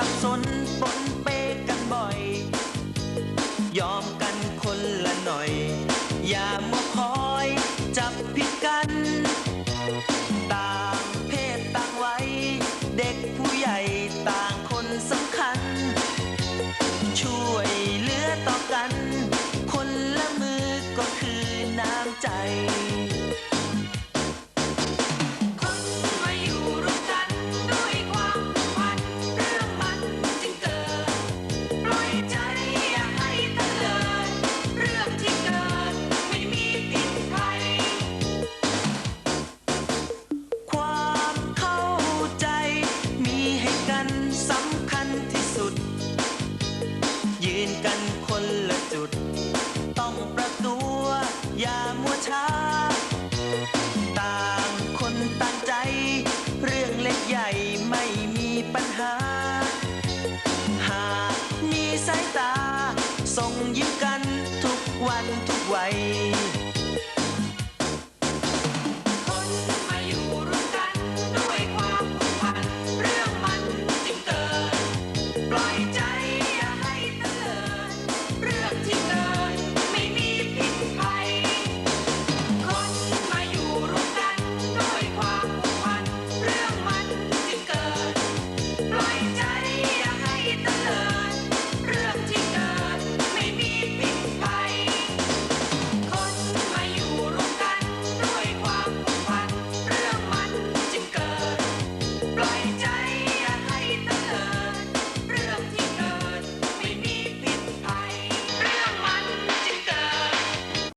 สับสนปนเปกันบ่อย ยอมกันคนละหน่อย อย่ามัคอยจับผิดกัน ต่างเพศต่างวัยเด็กผู้ใหญ่ต่าง อย่ามัวช้า ต่างคนต่างใจ เรื่องเล็กใหญ่ไม่มีปัญหา หากมีสายตา ส่งยิ้มกันทุกวันทุกวัย